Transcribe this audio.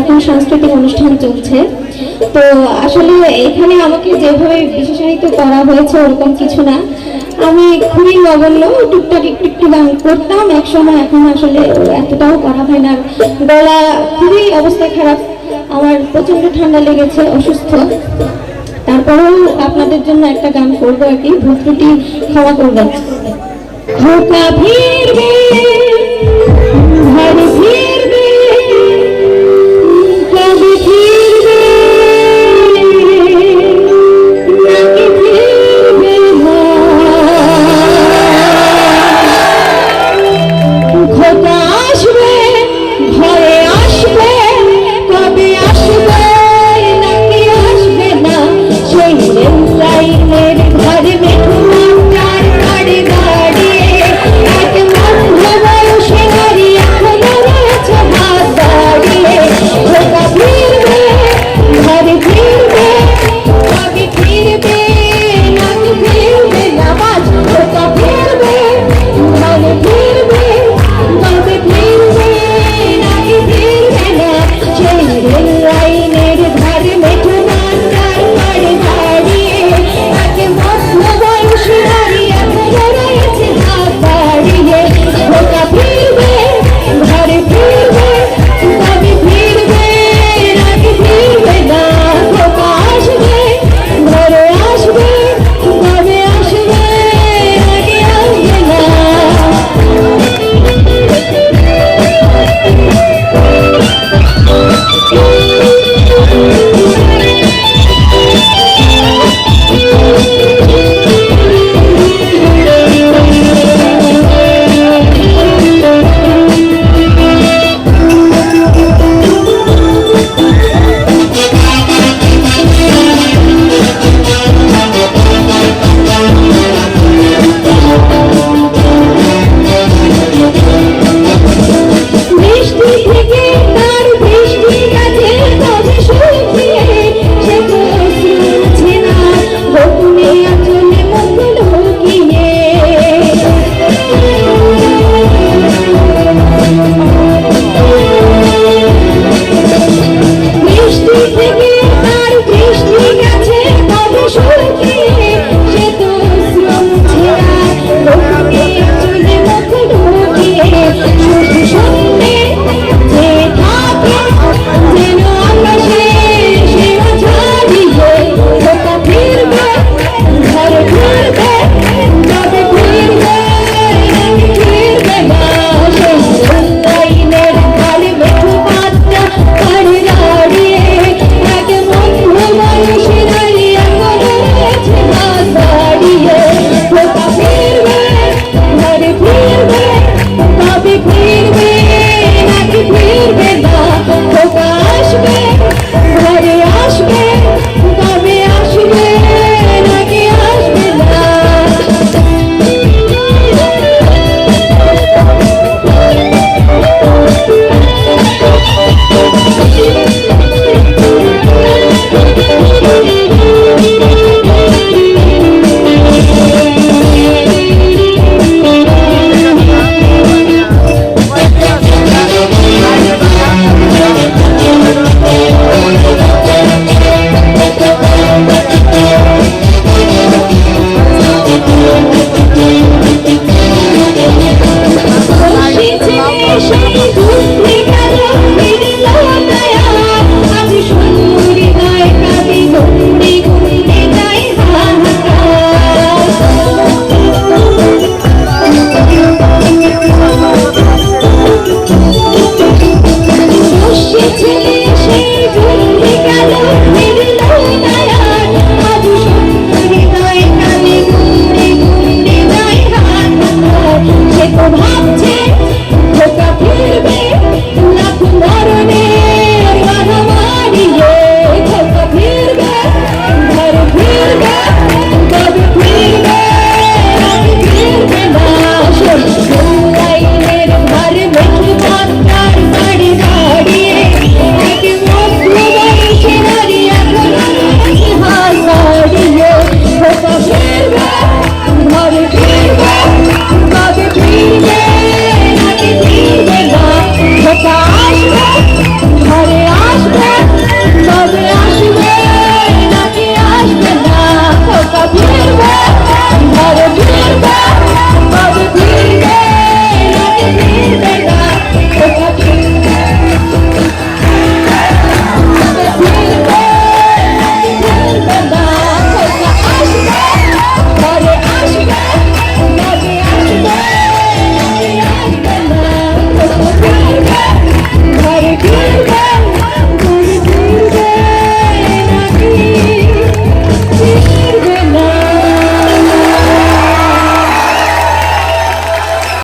এখন সাংস্কৃতিক অনুষ্ঠান চলছে। তো আসলে এখানে আমাকে যেভাবে বিশেষায়িত করা হয়েছে ওরকম কিছু না। আমি খুবই নগণ্য, টুকটাক একটু একটু গান করতাম। একসময় এখন আসলে এতটাও করা হয় না। গলা খুবই অবস্থা খারাপ। আমার প্রচণ্ড ঠান্ডা লেগেছে, অসুস্থ। তারপরেও আপনাদের জন্য একটা গান করব আর কি ভুল ত্রুটি ক্ষমা করবেন।